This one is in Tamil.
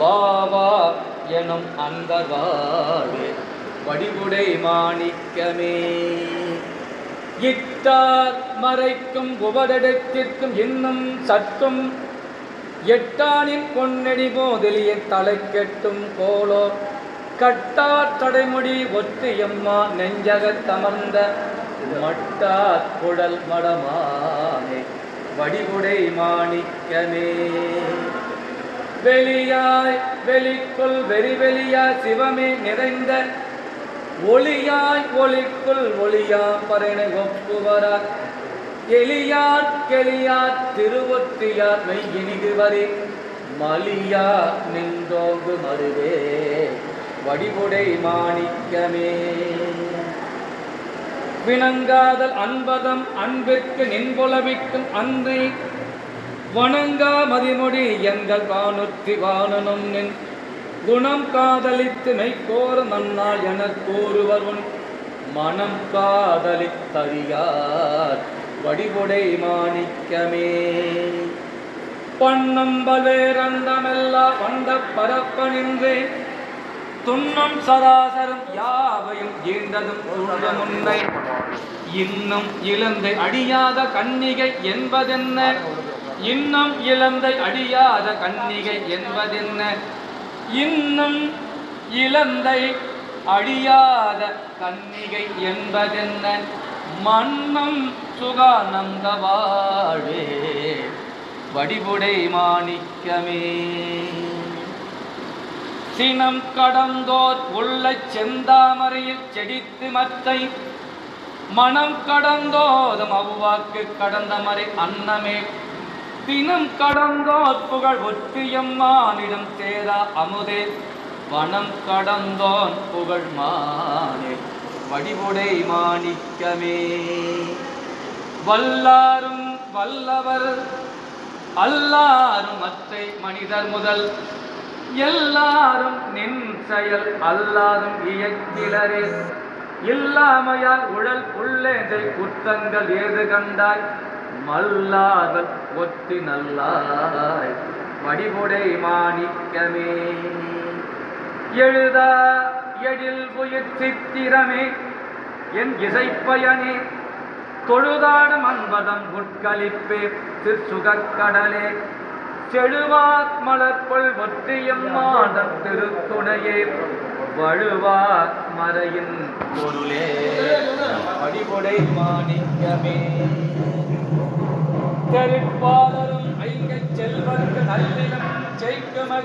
வாவா எனும் அன்பர் வாழ்வே வடிவுடை மாணிக்கமே. இட்டார் மறைக்கும் உபதடத்திற்கும் இன்னும் சற்றும் எட்டானின் பொன்னடி போதலிய தலை கெட்டும் கோலோ. கட்டார் தடைமுடி ஒத்தியம்மா நெஞ்சகத் தமர்ந்த மட்டார் குடல் மடமானே. வடிவுடை மாணிக்கமே. வெளியாய் வெளிக்குள் வெறி வெளியாய் சிவமே நிறைந்த ஒளியாய் ஒளிக்குள் ஒளியா பரணை ஒப்புவரார். எளியார் கெளியார் திருவொற்றியார் மெய்யினிது வரி. மலியா நின்றோங்கு மருவே வடிவுடை மாணிக்கமே. வினங்காதல் அன்பதம் அன்பிற்கு நின்புலவிக்கும் அன்றை வணங்கா மதிமொழி எங்கள் வானுற்றி வானனும் நின். குணம் காதலித்து மெய்கோர நன்னாள் எனக் கூறுவர் உன். மனம் காதலித்தறியார் வடிவுடை மாணிக்கமே. பண்ணம் பல்வேறந்தமெல்லா வந்த பரப்பனின்றே துன்னம் சராசரம் யாவையும் ஈண்டதும் துன்பமுன்னை இன்னும் இழந்து அடியாத கன்னிகை என்பதென்ன? இன்னும் இழந்தை அடியாத கன்னிகை என்பதென்ன? இன்னும் இழந்தை அழியாத கன்னிகை என்பதென்ன? மன்னம் சுகானந்த வாழே வடிவுடை மாணிக்கமே. சினம் கடந்தோர் உள்ள செந்தாமரையில் செடித்து மத்தை மனம் கடந்தோதும் அவ்வாக்கு கடந்த மறை அன்னமே. தினம் கடந்தோர் புகழ் ஒற்றியம்மானிடம் சேரா அமுதே. வனம் கடந்தோன் புகழ் மானே. வடிவுடை மாணிக்கமே. வல்லாரும் வல்லவர் அல்லாரும் அத்தை மனிதர் முதல். எல்லாரும் நின் செயல் அல்லாரும் இயக்கிலரே. இல்லாமையால் உழல் உள்ளேதை குற்றங்கள் ஏது கண்டாய்? மல்லாதல் ஒத்தி நல்லாய் வடிவுடை மாணிக்கமே. எழுதா எழில் உயிர் சித்திரமே என் இசைப்பயனே தொழுதான மன்பதம் உட்கலிப்பே திருசுகக்கடலே செழுவாக் மலர்பொல் ஒற்றியம் மாதம் திருத்துணையே வழுவா மறையின் பொருளே. வடிவுடை மாணிக்கமே. தெருப்பாளரும் ஐங்க செல்வர்க்கு நல்லிடம் ஜெயிக்க மகிழ்.